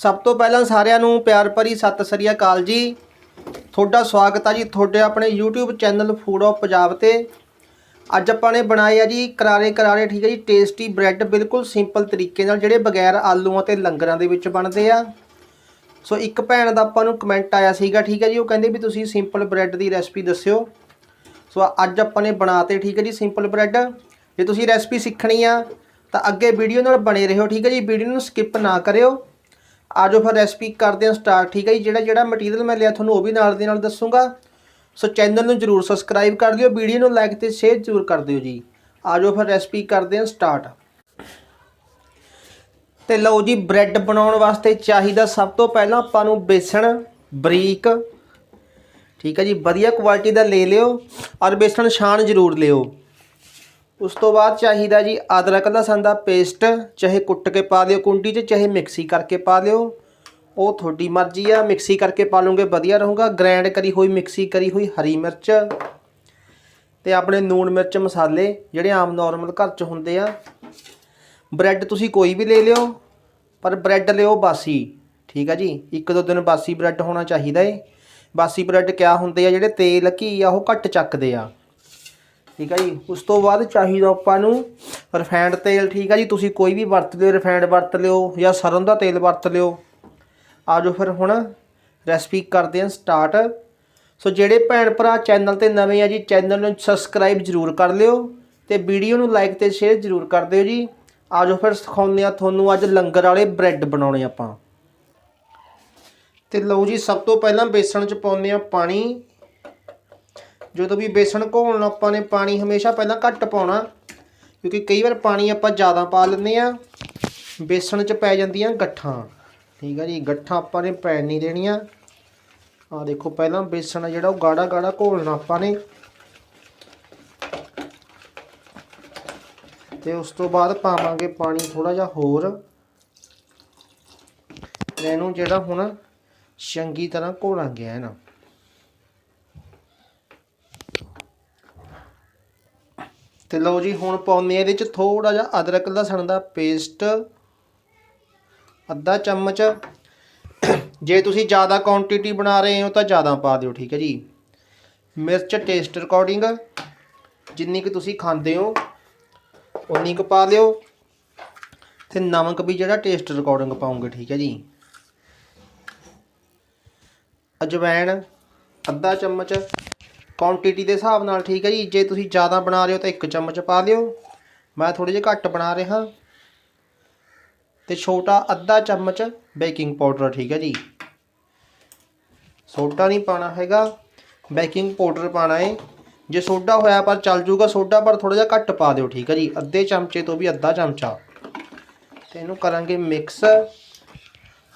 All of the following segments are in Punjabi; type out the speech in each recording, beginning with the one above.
ਸਭ ਤੋਂ ਪਹਿਲਾਂ ਸਾਰਿਆਂ ਨੂੰ ਪਿਆਰ ਭਰੀ ਸਤਿ ਸ੍ਰੀ ਅਕਾਲ ਜੀ। ਤੁਹਾਡਾ ਸਵਾਗਤ ਹੈ ਜੀ ਤੁਹਾਡੇ ਆਪਣੇ YouTube channel food of Punjab ਤੇ। ਅੱਜ ਆਪਾਂ ਨੇ ਬਣਾਏ ਆ ਜੀ ਕਰਾਰੇ ਕਰਾਰੇ, ਠੀਕ ਹੈ ਜੀ ਟੇਸਟੀ ਬ੍ਰੈਡ ਬਿਲਕੁਲ ਸਿੰਪਲ ਤਰੀਕੇ ਨਾਲ, ਜਿਹੜੇ ਬਗੈਰ ਆਲੂਆਂ ਤੇ ਲੰਗਰਾਂ ਦੇ ਵਿੱਚ ਬਣਦੇ ਆ। ਸੋ ਇੱਕ ਭੈਣ ਦਾ ਆਪਾਂ ਨੂੰ ਕਮੈਂਟ ਆਇਆ ਸੀਗਾ, ਠੀਕ ਹੈ ਜੀ, ਉਹ ਕਹਿੰਦੇ ਵੀ ਤੁਸੀਂ ਸਿੰਪਲ ਬ੍ਰੈਡ ਦੀ ਰੈਸਪੀ ਦੱਸਿਓ। ਸੋ ਅੱਜ ਆਪਾਂ ਨੇ ਬਣਾਤੇ, ਠੀਕ ਹੈ ਜੀ ਸਿੰਪਲ ਬ੍ਰੈਡ ਜੇ ਤੁਸੀਂ ਰੈਸਪੀ ਸਿੱਖਣੀ ਆ, ਤਾਂ ਅੱਗੇ ਵੀਡੀਓ ਨਾਲ ਬਣੇ ਰਹੋ, ਠੀਕ ਹੈ ਜੀ ਵੀਡੀਓ ਨੂੰ ਸਕਿਪ ਨਾ ਕਰਿਓ। ਆਜੋ ਫਿਰ ਰੈਸਪੀ ਕਰਦੇ ਹਾਂ ਸਟਾਰਟ ਠੀਕ ਹੈ ਜੀ? ਜਿਹੜਾ ਜਿਹੜਾ ਮਟੀਰੀਅਲ ਮੈਂ ਲਿਆ ਤੁਹਾਨੂੰ ਉਹ ਵੀ ਨਾਲ ਦੇ ਨਾਲ ਦੱਸੂਗਾ। ਸੋ ਚੈਨਲ ਨੂੰ ਜਰੂਰ ਸਬਸਕ੍ਰਾਈਬ ਕਰ ਦਿਓ ਵੀਡੀਓ ਨੂੰ ਲਾਈਕ ਤੇ ਸ਼ੇਅਰ ਜਰੂਰ ਕਰ ਦਿਓ ਜੀ। ਆਜੋ ਫਿਰ ਰੈਸਪੀ ਕਰਦੇ ਹਾਂ ਸਟਾਰਟ ਤੇ ਲਓ ਜੀ ਬ੍ਰੈਡ ਬਣਾਉਣ ਵਾਸਤੇ ਚਾਹੀਦਾ ਸਭ ਤੋਂ ਪਹਿਲਾਂ ਆਪਾਂ ਨੂੰ ਬੇਸਣ, ਬਰੀਕ, ਠੀਕ ਹੈ ਜੀ? ਵਧੀਆ ਕੁਆਲਿਟੀ ਦਾ ਲੈ ਲਿਓ ਔਰ ਬੇਸਣ ਛਾਣ ਜ਼ਰੂਰ ਲਿਓ। ਉਸ ਤੋਂ ਬਾਅਦ ਚਾਹੀਦਾ ਜੀ ਅਦਰਕ ਲਸਣ ਦਾ ਪੇਸਟ, ਚਾਹੇ ਕੁੱਟ ਕੇ ਪਾ ਲਿਓ ਕੁੰਡੀ 'ਚ, ਚਾਹੇ ਮਿਕਸੀ ਕਰਕੇ ਪਾ ਲਿਓ ਉਹ ਤੁਹਾਡੀ ਮਰਜ਼ੀ ਆ, ਮਿਕਸੀ ਕਰਕੇ ਪਾ ਲਓਗੇ, ਵਧੀਆ ਰਹੂਗਾ। ਗ੍ਰੈਂਡ ਕਰੀ ਹੋਈ ਮਿਕਸੀ, ਕਰੀ ਹੋਈ ਹਰੀ ਮਿਰਚ ਤੇ ਆਪਣੇ ਨੂਣ ਮਿਰਚ ਮਸਾਲੇ, ਜਿਹੜੇ ਆਮ ਨਾਰਮਲ ਘਰ 'ਚ ਹੁੰਦੇ ਆ। ਬ੍ਰੈਡ ਤੁਸੀਂ ਕੋਈ ਵੀ ਲੈ ਲਿਓ, ਪਰ ਬ੍ਰੈਡ ਲਿਓ ਬਾਸੀ। ਠੀਕ ਆ ਜੀ? ਇੱਕ ਦੋ ਦਿਨ ਬਾਸੀ ਬ੍ਰੈਡ ਹੋਣਾ ਚਾਹੀਦਾ ਏ। ਬਾਸੀ ਬ੍ਰੈਡ ਕਿਆ ਹੁੰਦੇ ਆ, ਜਿਹੜੇ ਤੇਲ, ਘੀ ਆ, ਉਹ ਘੱਟ ਚੱਕਦੇ ਆ। ਠੀਕ ਆ ਜੀ? ਉਸ ਤੋਂ ਬਾਅਦ ਚਾਹੀਦਾ ਆਪਾਂ ਨੂੰ ਰਿਫਾਈਂਡ ਤੇਲ, ਠੀਕ ਆ ਜੀ? ਤੁਸੀਂ ਕੋਈ ਵੀ ਵਰਤ ਲਿਓ ਰਿਫਾਈਂਡ ਵਰਤ ਲਿਓ ਜਾਂ ਸਰੋਂ ਦਾ ਤੇਲ ਵਰਤ ਲਿਓ। ਆਜੋ ਫਿਰ ਹੁਣ ਰੈਸਪੀ ਕਰਦੇ ਹਾਂ ਸਟਾਰਟ ਸੋ ਜਿਹੜੇ ਭੈਣ ਭਰਾ ਚੈਨਲ ਤੇ ਨਵੇਂ ਆ ਜੀ ਚੈਨਲ ਨੂੰ ਸਬਸਕ੍ਰਾਈਬ ਜਰੂਰ ਕਰ ਲਿਓ ਤੇ ਵੀਡੀਓ ਨੂੰ ਲਾਈਕ ਤੇ ਸ਼ੇਅਰ ਜਰੂਰ ਕਰ ਦਿਓ ਜੀ। ਆਜੋ ਫਿਰ ਸਿਖਾਉਂਦੇ ਆ ਤੁਹਾਨੂੰ ਅੱਜ ਲੰਗਰ ਵਾਲੇ ਬ੍ਰੈਡ ਬਣਾਉਣੇ ਆਪਾਂ। ਤੇ ਲਓ ਜੀ, ਸਭ ਤੋਂ ਪਹਿਲਾਂ ਬੇਸਣ ਚ ਪਾਉਂਦੇ ਆ ਪਾਣੀ। ਜਦੋਂ ਵੀ ਬੇਸਣ ਘੋਲਣਾ, ਆਪਾਂ ਨੇ ਪਾਣੀ ਹਮੇਸ਼ਾ ਪਹਿਲਾਂ ਘੱਟ ਪਾਉਣਾ, ਕਿਉਂਕਿ ਕਈ ਵਾਰ ਪਾਣੀ ਆਪਾਂ ਜ਼ਿਆਦਾ ਪਾ ਲੈਂਦੇ ਆ ਬੇਸਣ ਚ ਪੈ ਜਾਂਦੀਆਂ ਗੱਠਾਂ। ਠੀਕ ਆ ਜੀ, ਗੱਠਾਂ ਆਪਾਂ ਨੇ ਪੈਣ ਨਹੀਂ ਦੇਣੀਆਂ। ਆ ਦੇਖੋ, ਪਹਿਲਾਂ ਬੇਸਣ ਆ ਜਿਹੜਾ, ਉਹ ਗਾੜਾ ਗਾੜਾ ਘੋਲਣਾ ਆਪਾਂ ਨੇ। ਤੇ ਉਸ ਤੋਂ ਬਾਅਦ ਪਾਵਾਂਗੇ ਪਾਣੀ ਥੋੜਾ ਜਿਹਾ ਹੋਰ। ਇਹਨੂੰ ਜਿਹੜਾ ਹੁਣ ਚੰਗੀ ਤਰ੍ਹਾਂ ਘੋਲਾਂਗੇ, ਹੈ ਨਾ। ਤੇ ਲਓ ਜੀ, ਹੁਣ ਪਾਉਂਦੇ ਆ ਇਹਦੇ ਚ ਥੋੜਾ ਜਿਹਾ ਅਦਰਕ ਲਸਣ ਦਾ ਪੇਸਟ ਅੱਧਾ ਚਮਚ। ਜੇ ਤੁਸੀਂ ਜ਼ਿਆਦਾ ਕੁਆਂਟੀਟੀ ਬਣਾ ਰਹੇ ਹੋ ਤਾਂ ਜ਼ਿਆਦਾ ਪਾ ਦਿਓ, ਠੀਕ ਹੈ ਜੀ। ਮਿਰਚ ਟੇਸਟ ਅਕੋਰਡਿੰਗ ਜਿੰਨੀ ਕਿ ਤੁਸੀਂ ਖਾਂਦੇ ਹੋ ਉਨੀ ਕੁ ਪਾ ਦਿਓ ਤੇ ਨਮਕ ਵੀ ਜਿਹੜਾ ਟੇਸਟ ਅਕੋਰਡਿੰਗ ਪਾਉਂਗੇ, ਠੀਕ ਹੈ ਜੀ। ਅਜਵਾਇਣ ਅੱਧਾ ਚਮਚ। ਕੁਆਂਟੀਟੀ ਦੇ ਹਿਸਾਬ ਨਾਲ ਠੀਕ ਹੈ ਜੀ। ਜੇ ਤੁਸੀਂ ਜ਼ਿਆਦਾ ਬਣਾ ਰਹੇ ਹੋ ਤਾਂ ਇੱਕ ਚਮਚ ਪਾ ਲਿਓ ਮੈਂ ਥੋੜੇ ਜਿਹਾ ਘੱਟ ਬਣਾ ਰਿਹਾ। ਤੇ ਛੋਟਾ ਅੱਧਾ ਚਮਚ ਬੇਕਿੰਗ ਪਾਊਡਰ ਠੀਕ ਹੈ ਜੀ। ਸੋਡਾ ਨਹੀਂ ਪਾਣਾ ਹੈਗਾ। ਬੇਕਿੰਗ ਪਾਊਡਰ ਪਾਣਾ ਹੈ। ਜੇ ਸੋਡਾ ਹੋਇਆ ਪਰ ਚੱਲ ਜੂਗਾ ਸੋਡਾ, ਪਰ ਥੋੜਾ ਜਿਹਾ ਘੱਟ ਪਾ ਦਿਓ ਠੀਕ ਹੈ ਜੀ। ਅੱਧੇ ਚਮਚੇ ਤੋਂ ਵੀ ਅੱਧਾ ਚਮਚਾ। ਤੇ ਇਹਨੂੰ ਕਰਾਂਗੇ ਮਿਕਸ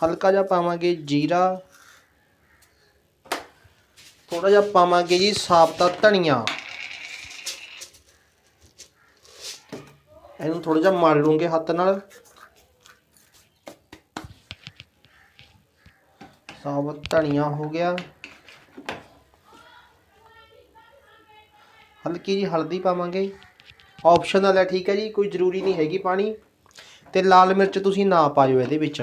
ਹਲਕਾ ਜਿਹਾ ਪਾਵਾਂਗੇ ਜੀਰਾ। ਥੋੜਾ ਜਿਹਾ ਪਾਵਾਂਗੇ ਜੀ ਸਾਬਤਾ ਧਨੀਆ। ਇਹਨੂੰ ਥੋੜਾ ਜਿਹਾ ਮਲ ਲੂੰਗੇ ਹੱਥ ਨਾਲ। ਸਾਬਤ ਧਨੀਆ ਹੋ ਗਿਆ। ਹਲਕੀ ਜੀ ਹਲਦੀ ਪਾਵਾਂਗੇ। ਆਪਸ਼ਨਲ ਹੈ ਠੀਕ ਹੈ ਜੀ, ਕੋਈ ਜ਼ਰੂਰੀ ਨਹੀਂ ਹੈਗੀ ਪਾਣੀ। ਤੇ ਲਾਲ ਮਿਰਚ ਤੁਸੀਂ ਨਾ ਪਾਇਓ ਇਹਦੇ ਵਿੱਚ।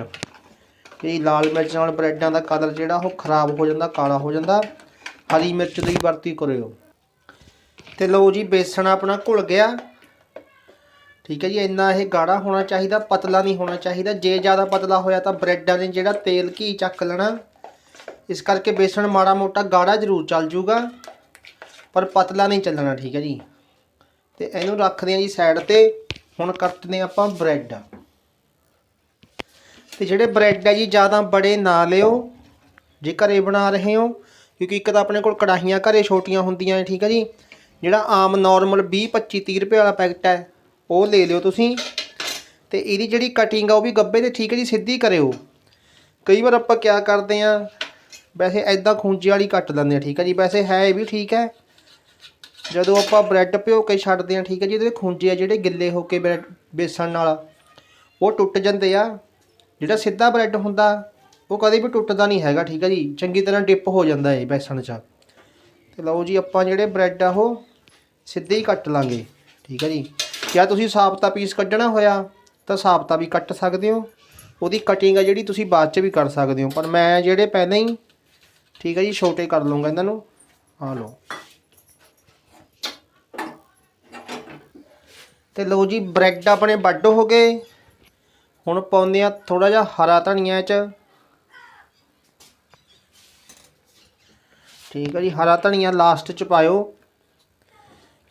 ਇਹ ਲਾਲ ਮਿਰਚ ਨਾਲ ਬ੍ਰੈਡਾਂ ਦਾ ਕਲਰ ਜਿਹੜਾ ਉਹ ਖਰਾਬ ਹੋ ਜਾਂਦਾ, ਕਾਲਾ ਹੋ ਜਾਂਦਾ। ਹਰੀ ਮਿਰਚ ਦੀ ਵਰਤੀ ਕਰਿਓ। ਤੇ ਲਓ ਜੀ, ਬੇਸਣ ਆਪਣਾ ਘੁਲ ਗਿਆ। ਠੀਕ ਹੈ ਜੀ, ਇੰਨਾ ਇਹ ਗਾੜਾ ਹੋਣਾ ਚਾਹੀਦਾ, ਪਤਲਾ ਨਹੀਂ ਹੋਣਾ ਚਾਹੀਦਾ। ਜੇ ਜ਼ਿਆਦਾ ਪਤਲਾ ਹੋਇਆ ਤਾਂ ਬ੍ਰੈਡਾਂ ਨੇ ਜਿਹੜਾ ਤੇਲ ਘੀ ਚੱਕ ਲੈਣਾ। ਇਸ ਕਰਕੇ ਬੇਸਣ ਮਾੜਾ ਮੋਟਾ ਗਾੜਾ ਜ਼ਰੂਰ ਚੱਲ ਜੂਗਾ, ਪਰ ਪਤਲਾ ਨਹੀਂ ਚੱਲਣਾ, ਠੀਕ ਹੈ ਜੀ। ਤੇ ਇਹਨੂੰ ਰੱਖਦੇ ਹਾਂ ਜੀ ਸਾਈਡ ਤੇ। ਹੁਣ ਕੱਟਦੇ ਹਾਂ ਆਪਾਂ ਬ੍ਰੈਡ। ਤੇ ਜਿਹੜੇ ਬ੍ਰੈਡ ਹੈ ਜੀ, ਜ਼ਿਆਦਾ ਬੜੇ ਨਾ ਲਿਓ। ਜੇ ਘਰੇ ਬਣਾ ਰਹੇ ਹੋ ਕਿਉਂਕਿ ਇੱਕ ਤਾਂ ਆਪਣੇ ਕੋਲ ਕੜਾਹੀਆਂ ਘਰੇ ਛੋਟੀਆਂ ਹੁੰਦੀਆਂ ਨੇ, ਠੀਕ ਹੈ ਜੀ। ਜਿਹੜਾ ਆਮ ਨਾਰਮਲ 20 25 30 ਰੁਪਏ ਵਾਲਾ ਪੈਕਟ ਹੈ, ਉਹ ਲੈ ਲਿਓ ਤੁਸੀਂ। ਤੇ ਇਹਦੀ ਜਿਹੜੀ ਕਟਿੰਗ ਆ, ਉਹ ਵੀ ਗੱਬੇ ਤੇ, ਠੀਕ ਹੈ ਜੀ, ਸਿੱਧੀ ਕਰਿਓ। ਕਈ ਵਾਰ ਆਪਾਂ ਕਿਆ ਕਰਦੇ ਆ ਵੈਸੇ ਐਦਾਂ ਖੂੰਜੇ ਵਾਲੀ ਕੱਟ ਲੈਂਦੇ ਆ ਠੀਕ ਹੈ ਜੀ। ਵੈਸੇ ਹੈ ਇਹ ਵੀ, ਠੀਕ ਹੈ। ਜਦੋਂ ਆਪਾਂ ਬ੍ਰੈਡ ਭਿਓ ਕੇ ਛੱਡਦੇ ਆ ਠੀਕ ਹੈ ਜੀ, ਇਹਦੇ ਖੂੰਜੇ ਆ ਜਿਹੜੇ ਗਿੱਲੇ ਹੋ ਕੇ ਬ੍ਰੈਡ ਬੇਸਣ ਨਾਲ, ਉਹ ਟੁੱਟ ਜਾਂਦੇ ਆ। ਜਿਹੜਾ ਸਿੱਧਾ ਬ੍ਰੈਡ ਹੁੰਦਾ ਉਹ ਕਦੇ ਵੀ ਟੁੱਟਦਾ ਨਹੀਂ ਹੈਗਾ, ਠੀਕ ਹੈ ਜੀ। ਚੰਗੀ ਤਰ੍ਹਾਂ ਡਿਪ ਹੋ ਜਾਂਦਾ ਹੈ ਬੈਸਣ 'ਚ। ਤੇ ਲਓ ਜੀ, ਆਪਾਂ ਜਿਹੜੇ ਬ੍ਰੈਡ ਆ ਉਹ ਸਿੱਧੇ ਹੀ ਕੱਟ ਲਾਂਗੇ, ਠੀਕ ਹੈ ਜੀ। ਜਾਂ ਤੁਸੀਂ ਸਾਬਤਾ ਪੀਸ ਕੱਢਣਾ ਹੋਇਆ, ਤਾਂ ਸਾਬਤਾ ਵੀ ਕੱਟ ਸਕਦੇ ਹੋ। ਉਹਦੀ ਕਟਿੰਗ ਆ ਜਿਹੜੀ ਤੁਸੀਂ ਬਾਅਦ ਚ ਵੀ ਕਰ ਸਕਦੇ ਹੋ। ਪਰ ਮੈਂ ਜਿਹੜੇ ਪਹਿਲਾਂ ਹੀ, ਠੀਕ ਹੈ ਜੀ, ਛੋਟੇ ਕਰ ਲੂੰਗਾ ਇਹਨਾਂ ਨੂੰ। ਆ ਲਓ। ਤੇ ਲਓ ਜੀ, ਬ੍ਰੈਡ ਆਪਣੇ ਵੱਡ ਹੋ ਗਏ। ਹੁਣ ਪਾਉਂਦੇ ਆ ਥੋੜਾ ਜਿਹਾ ਹਰਾ ਧਨੀਆ ਚ। ਠੀਕ ਹੈ ਜੀ, ਹਰਾ ਧਨੀਆ ਲਾਸਟ ਚ ਪਾਇਓ,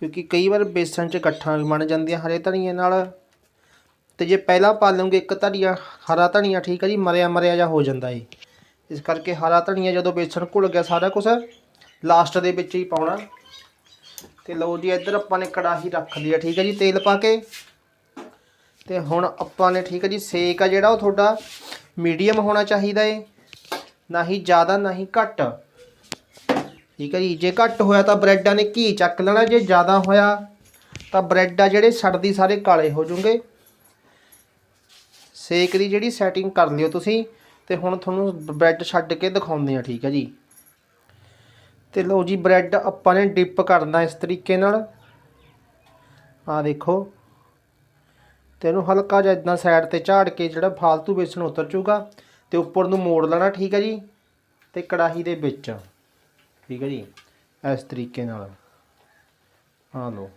ਕਿਉਂਕਿ ਕਈ ਵਾਰ ਬੇਸਣ ਚ ਇਕੱਠਾ ਵੀ ਬਣ ਜਾਂਦੀਆਂ ਹਰੇ ਧਨੀਏ ਨਾਲ। ਤੇ ਜੇ ਪਹਿਲਾਂ ਪਾ ਲਓਗੇ ਇੱਕ ਧਨੀਆ, ਹਰਾ ਧਨੀਆ, ਠੀਕ ਹੈ ਜੀ, ਮਰਿਆ ਮਰਿਆ ਜਾ ਹੋ ਜਾਂਦਾ ਏ। ਇਸ ਕਰਕੇ ਹਰਾ ਧਨੀਆ ਜਦੋਂ ਬੇਸਣ ਘੁਲ ਗਿਆ ਸਾਰਾ ਕੁਝ ਲਾਸਟ ਦੇ ਵਿੱਚ ਹੀ ਪਾਉਣਾ। ਤੇ ਲਓ ਜੀ, ਇੱਧਰ ਆਪਾਂ ਨੇ ਕੜਾਹੀ ਰੱਖ ਲਈ ਆ, ਠੀਕ ਹੈ ਜੀ, ਤੇਲ ਪਾ ਕੇ। ਤੇ ਹੁਣ ਆਪਾਂ ਨੇ, ਠੀਕ ਹੈ ਜੀ, ਸੇਕ ਆ ਜਿਹੜਾ ਉਹ ਤੁਹਾਡਾ ਮੀਡੀਅਮ ਹੋਣਾ ਚਾਹੀਦਾ ਏ। ਨਾ ਹੀ ਜ਼ਿਆਦਾ, ਨਾ ਹੀ ਘੱਟ। ਠੀਕ ਹੈ ਜੀ, ਜੇ ਘੱਟ ਹੋਇਆ ਤਾਂ ਬ੍ਰੈਡਾਂ ਨੇ ਘੀ ਚੱਕ ਲੈਣਾ, ਜੇ ਜ਼ਿਆਦਾ ਹੋਇਆ ਤਾਂ ਬ੍ਰੈਡ ਆ ਜਿਹੜੇ ਸੜਦੀ ਸਾਰੇ ਕਾਲੇ ਹੋ ਜਾਣਗੇ ਸੇਕ ਦੀ ਜਿਹੜੀ ਸੈਟਿੰਗ ਕਰ ਲਿਓ ਤੁਸੀਂ, ਤੇ ਹੁਣ ਤੁਹਾਨੂੰ ਬ੍ਰੈਡ ਛੱਡ ਕੇ ਦਿਖਾਉਂਦੇ ਆ ਠੀਕ ਹੈ ਜੀ। ਤੇ ਲਓ ਜੀ, ਬ੍ਰੈਡ ਆਪਾਂ ਨੇ ਡਿਪ ਕਰਨਾ ਇਸ ਤਰੀਕੇ ਨਾਲ। ਆ ਦੇਖੋ। ਤੇ ਇਹਨੂੰ ਹਲਕਾ ਜਿਹਾ ਇਦਾਂ ਸਾਈਡ ਤੇ ਝਾੜ ਕੇ ਜਿਹੜਾ ਫਾਲਤੂ ਬੇਸਣ ਉਤਰ ਜਾਊਗਾ, ਤੇ ਉੱਪਰ ਨੂੰ ਮੋੜ ਲੈਣਾ, ਠੀਕ ਹੈ ਜੀ, ਤੇ ਕੜਾਹੀ ਦੇ ਵਿੱਚ। ਠੀਕ ਹੈ ਜੀ? ਇਸ ਤਰੀਕੇ ਨਾਲ। ਆ ਲਓ।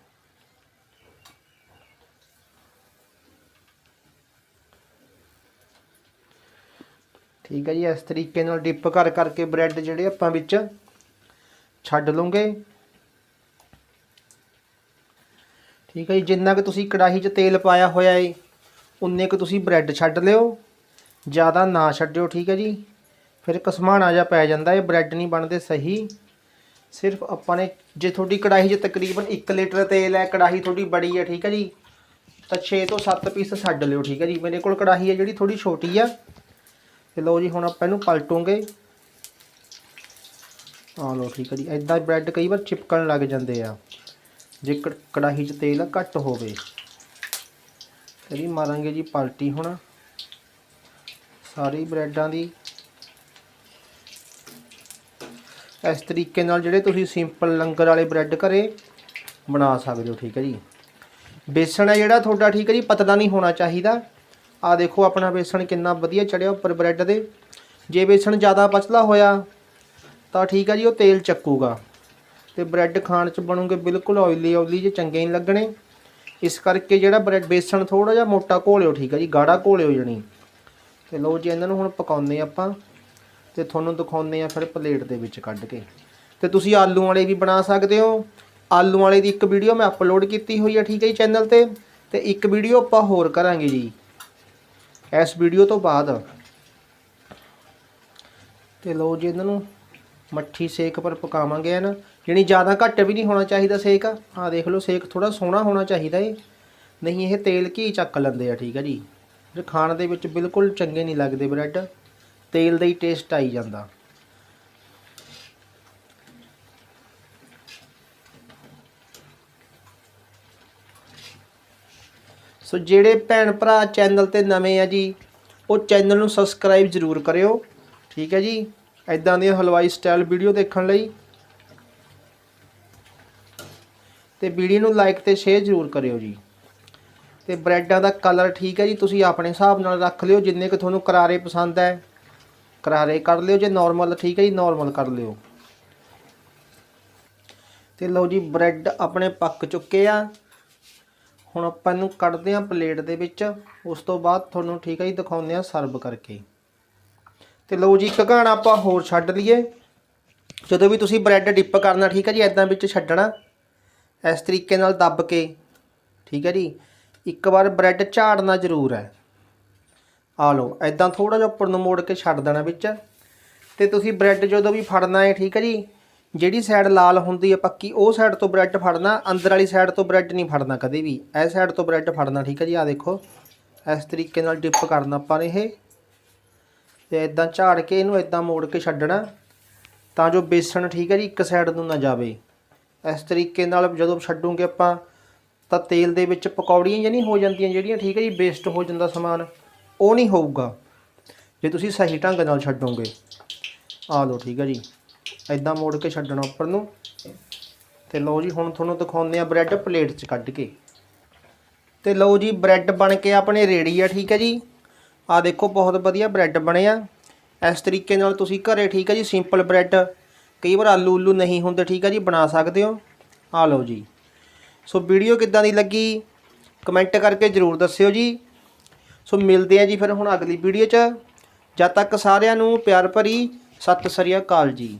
ਠੀਕ ਹੈ ਜੀ, ਇਸ ਤਰੀਕੇ ਨਾਲ ਡਿਪ ਕਰ ਕਰਕੇ ਬ੍ਰੈਡ ਜਿਹੜੇ ਆਪਾਂ ਵਿੱਚ ਛੱਡ ਲਵਾਂਗੇ। ਠੀਕ ਹੈ ਜੀ, ਜਿੰਨਾ ਕਿ ਤੁਸੀਂ ਕੜਾਹੀ 'ਚ ਤੇਲ ਪਾਇਆ ਹੋਇਆ ਏ, ਉਨੇ ਕੁ ਤੁਸੀਂ ਬ੍ਰੈਡ ਛੱਡ ਲਿਓ। ਜ਼ਿਆਦਾ ਨਾ ਛੱਡਿਓ, ਠੀਕ ਹੈ ਜੀ। ਫਿਰ ਕਸਮਾਣਾ ਜਿਹਾ ਪੈ ਜਾਂਦਾ ਏ ਬ੍ਰੈਡ ਨਹੀਂ ਬਣਦੇ ਸਹੀ। ਸਿਰਫ ਆਪਾਂ ਨੇ ਜੇ ਤੁਹਾਡੀ ਕੜਾਹੀ 'ਚ ਤਕਰੀਬਨ 1 ਲੀਟਰ ਤੇਲ ਹੈ, ਕੜਾਹੀ ਤੁਹਾਡੀ ਬੜੀ ਹੈ, ਠੀਕ ਹੈ ਜੀ? ਤਾਂ 6 ਤੋਂ 7 ਪੀਸ ਛੱਡ ਲਿਓ, ਠੀਕ ਹੈ ਜੀ? ਮੇਰੇ ਕੋਲ ਕੜਾਹੀ ਹੈ ਜਿਹੜੀ ਥੋੜੀ ਛੋਟੀ ਆ। ਤੇ ਲਓ ਜੀ, ਹੁਣ ਆਪਾਂ ਇਹਨੂੰ ਪਲਟੋਂਗੇ। ਆ ਲਓ, ਠੀਕ ਹੈ ਜੀ। ਐਦਾਂ ਬ੍ਰੈਡ ਕਈ ਵਾਰ ਚਿਪਕਣ ਲੱਗ ਜਾਂਦੇ ਆ। ਜੇ ਕ- ਕੜਾਹੀ 'ਚ ਤੇਲ ਘੱਟ ਹੋਵੇ। ਇਹਦੀ ਮਾਰਾਂਗੇ ਜੀ ਪਲਟੀ ਹੁਣ। ਸਾਰੀ ਬ੍ਰੈਡਾਂ ਦੀ ਇਸ ਤਰੀਕੇ ਨਾਲ ਜਿਹੜੇ ਤੁਸੀਂ ਸਿੰਪਲ ਲੰਗਰ ਵਾਲੇ ਬ੍ਰੈਡ ਘਰੇ ਬਣਾ ਸਕਦੇ ਹੋ, ਠੀਕ ਹੈ ਜੀ। ਬੇਸਣ ਹੈ ਜਿਹੜਾ ਤੁਹਾਡਾ, ਠੀਕ ਹੈ ਜੀ, ਪਤਲਾ ਨਹੀਂ ਹੋਣਾ ਚਾਹੀਦਾ। ਆ ਦੇਖੋ ਆਪਣਾ ਬੇਸਣ ਕਿੰਨਾ ਵਧੀਆ ਚੜਿਆ ਉੱਪਰ ਬ੍ਰੈਡ ਦੇ। ਜੇ ਬੇਸਣ ਜ਼ਿਆਦਾ ਪਤਲਾ ਹੋਇਆ, ਤਾਂ ਠੀਕ ਹੈ ਜੀ, ਉਹ ਤੇਲ ਚੱਕੂਗਾ। ਤੇ ਬ੍ਰੈਡ ਖਾਣ ਚ ਬਣੂਗੇ ਬਿਲਕੁਲ ਆਇਲੀ ਆਇਲੀ ਜੇ ਚੰਗੇ ਨਹੀਂ ਲੱਗਣੇ। ਇਸ ਕਰਕੇ ਜਿਹੜਾ ਬ੍ਰੈਡ, ਬੇਸਣ ਥੋੜਾ ਜਿਹਾ ਮੋਟਾ ਘੋਲਿਓ, ਠੀਕ ਹੈ ਜੀ, ਗਾੜਾ ਘੋਲਿਓ ਜਣੀ। ਤੇ ਲਓ ਜੀ, ਇਹਨਾਂ ਨੂੰ ਹੁਣ ਪਕਾਉਂਦੇ ਆਪਾਂ। ਤੇ ਤੁਹਾਨੂੰ ਦਿਖਾਉਂਦੇ ਆ ਫਿਰ ਪਲੇਟ ਦੇ ਵਿੱਚ ਕੱਢ ਕੇ। ਤੇ ਤੁਸੀਂ ਆਲੂ ਵਾਲੇ ਵੀ ਬਣਾ ਸਕਦੇ ਹੋ। ਆਲੂ ਵਾਲੇ ਦੀ ਇੱਕ ਵੀਡੀਓ ਮੈਂ ਅਪਲੋਡ ਕੀਤੀ ਹੋਈ ਹੈ ਠੀਕ ਹੈ ਜੀ ਚੈਨਲ ਤੇ। ਤੇ ਇੱਕ ਵੀਡੀਓ ਆਪਾਂ ਹੋਰ ਕਰਾਂਗੇ ਜੀ। ਇਸ ਵੀਡੀਓ ਤੋਂ ਬਾਅਦ ਤੇ ਲਓ ਜੀ ਇਹਨਾਂ ਨੂੰ ਮੱਠੀ ਸੇਕ ਪਰ ਪਕਾਵਾਂਗੇ ਨਾ ਜਿਹੜੀ ਜ਼ਿਆਦਾ ਘੱਟ ਵੀ ਨਹੀਂ ਹੋਣਾ ਚਾਹੀਦਾ ਸੇਕ। ਆਹ ਦੇਖ ਲਓ ਸੇਕ ਥੋੜਾ ਸੋਹਣਾ ਹੋਣਾ ਚਾਹੀਦਾ ਏ। ਨਹੀਂ ਇਹ ਤੇਲ ਘੀ ਚੱਕ ਲੈਂਦੇ ਆ ਠੀਕ ਹੈ ਜੀ। ਜੇ ਖਾਣ ਦੇ ਵਿੱਚ ਬਿਲਕੁਲ ਚੰਗੇ ਨਹੀਂ ਲੱਗਦੇ ਬ੍ਰੈਡ। ਤੇਲ ਦਾ ਹੀ ਟੇਸਟ ਆਈ ਜਾਂਦਾ। ਸੋ ਜਿਹੜੇ ਭੈਣ ਭਰਾ ਚੈਨਲ ਤੇ ਨਵੇਂ ਆ ਜੀ, ਉਹ ਚੈਨਲ ਨੂੰ ਸਬਸਕ੍ਰਾਈਬ ਜ਼ਰੂਰ ਕਰਿਓ, ਠੀਕ ਹੈ ਜੀ? ਐਦਾਂ ਦੀਆਂ ਹਲਵਾਈ ਸਟਾਈਲ ਵੀਡੀਓ ਦੇਖਣ ਲਈ। ਤੇ ਵੀਡੀਓ ਨੂੰ ਲਾਈਕ ਤੇ ਸ਼ੇਅਰ ਜ਼ਰੂਰ ਕਰਿਓ ਜੀ। ਤੇ ਬ੍ਰੈਡਾਂ ਦਾ ਕਲਰ ਠੀਕ ਹੈ ਜੀ, ਤੁਸੀਂ ਆਪਣੇ ਹਿਸਾਬ ਨਾਲ ਰੱਖ ਲਿਓ, ਜਿੰਨੇ ਕਿ ਤੁਹਾਨੂੰ ਕਰਾਰੇ ਪਸੰਦ ਹੈ। ਕਰਾਰੇ ਕਰ ਲਿਓ ਜੇ ਨਾਰਮਲ ਠੀਕ ਹੈ ਜੀ ਨਾਰਮਲ ਕਰ ਲਿਓ। ਤੇ ਲਓ ਜੀ ਬ੍ਰੈਡ ਆਪਣੇ ਪੱਕ ਚੁੱਕੇ ਆ। ਹੁਣ ਆਪਾਂ ਇਹਨੂੰ ਕੱਢਦੇ ਆ ਪਲੇਟ ਦੇ ਵਿੱਚ। ਉਸ ਤੋਂ ਬਾਅਦ ਤੁਹਾਨੂੰ, ਠੀਕ ਹੈ ਜੀ, ਦਿਖਾਉਂਦੇ ਆ ਸਰਵ ਕਰਕੇ। ਤੇ ਲਓ ਜੀ, ਇੱਕ ਘਾਣਾ ਆਪਾਂ ਹੋਰ ਛੱਡ ਲਈਏ। ਜਦੋਂ ਵੀ ਤੁਸੀਂ ਬ੍ਰੈਡ ਡਿਪ ਕਰਨਾ, ਠੀਕ ਹੈ ਜੀ ਐਦਾਂ ਵਿੱਚ ਛੱਡਣਾ। ਇਸ ਤਰੀਕੇ ਨਾਲ ਦੱਬ ਕੇ, ਠੀਕ ਹੈ ਜੀ। ਇੱਕ ਵਾਰ ਬ੍ਰੈਡ ਝਾੜਨਾ ਜ਼ਰੂਰ ਹੈ। ਆ ਲਓ ਐਦਾਂ ਥੋੜਾ ਜਿਹਾ ਉੱਪਰ ਨੂੰ ਮੋੜ ਕੇ ਛੱਡ ਦੇਣਾ ਵਿੱਚ। ਤੇ ਤੁਸੀਂ ਬ੍ਰੈਡ ਜਦੋਂ ਵੀ ਫੜਨਾ ਹੈ, ਠੀਕ ਹੈ ਜੀ, ਜਿਹੜੀ ਸਾਈਡ ਲਾਲ ਹੁੰਦੀ ਹੈ ਪੱਕੀ, ਉਹ ਸਾਈਡ ਤੋਂ ਬ੍ਰੈਡ ਫੜਨਾ, ਅੰਦਰ ਵਾਲੀ ਸਾਈਡ ਤੋਂ ਬ੍ਰੈਡ ਨਹੀਂ ਫੜਨਾ ਕਦੇ ਵੀ। ਇਹ ਸਾਈਡ ਤੋਂ ਬ੍ਰੈਡ ਫੜਨਾ, ਠੀਕ ਹੈ ਜੀ ਆ ਦੇਖੋ। ਇਸ ਤਰੀਕੇ ਨਾਲ ਡਿਪ ਕਰਨਾ ਆਪਾਂ ਨੇ ਇਹ। ਤੇ ਇਦਾਂ ਝਾੜ ਕੇ ਇਹਨੂੰ ਇਦਾਂ ਮੋੜ ਕੇ ਛੱਡਣਾ, ਤਾਂ ਜੋ ਬੇਸਣ, ਠੀਕ ਹੈ ਜੀ, ਇੱਕ ਸਾਈਡ ਨੂੰ ਨਾ ਜਾਵੇ। ਇਸ ਤਰੀਕੇ ਨਾਲ ਜਦੋਂ ਛੱਡੂਗੇ ਆਪਾਂ, ਤਾਂ ਤੇਲ ਦੇ ਵਿੱਚ ਪਕੌੜੀਆਂ ਜਾਂ ਨਹੀਂ ਹੋ ਜਾਂਦੀਆਂ, ਜਿਹੜੀਆਂ, ਠੀਕ ਹੈ ਜੀ ਵੇਸਟ ਹੋ ਜਾਂਦਾ ਸਮਾਨ। ਉਹ ਨਹੀਂ ਹੋਊਗਾ। ਜੇ ਤੁਸੀਂ ਸਹੀ ਢੰਗ ਨਾਲ ਛੱਡੋਗੇ। ਆ ਲਓ, ਠੀਕ ਹੈ ਜੀ। ਐਦਾਂ ਮੋੜ ਕੇ ਛੱਡਣਾ ਉੱਪਰ ਨੂੰ। ਤੇ ਲਓ ਜੀ, ਹੁਣ ਤੁਹਾਨੂੰ ਦਿਖਾਉਂਦੇ ਆ ਬ੍ਰੈਡ ਪਲੇਟ 'ਚ ਕੱਢ ਕੇ। ਤੇ ਲਓ ਜੀ, ਬ੍ਰੈਡ ਬਣ ਕੇ ਆਪਣੇ ਰੇੜੀ ਆ, ਠੀਕ ਹੈ ਜੀ। ਆ ਦੇਖੋ, ਬਹੁਤ ਵਧੀਆ ਬ੍ਰੈਡ ਬਣੇ ਆ। ਇਸ ਤਰੀਕੇ ਨਾਲ ਤੁਸੀਂ ਘਰੇ, ਠੀਕ ਹੈ ਜੀ, ਸਿੰਪਲ ਬ੍ਰੈਡ। ਕਈ ਵਾਰ ਆਲੂ ਉਲੂ ਨਹੀਂ ਹੁੰਦੇ, ਠੀਕ ਹੈ ਜੀ, ਬਣਾ ਸਕਦੇ ਹੋ। ਆ ਲਓ ਜੀ। ਸੋ ਵੀਡੀਓ ਕਿੱਦਾਂ ਦੀ ਲੱਗੀ? ਕਮੈਂਟ ਕਰਕੇ ਜ਼ਰੂਰ ਦੱਸਿਓ ਜੀ। ਸੋ ਮਿਲਦੇ ਆ ਜੀ ਫਿਰ ਹੁਣ ਅਗਲੀ ਵੀਡੀਓ 'ਚ। ਜਦ ਤੱਕ ਸਾਰਿਆਂ ਨੂੰ ਪਿਆਰ ਭਰੀ, ਸਤਿ ਸ੍ਰੀ ਅਕਾਲ ਜੀ।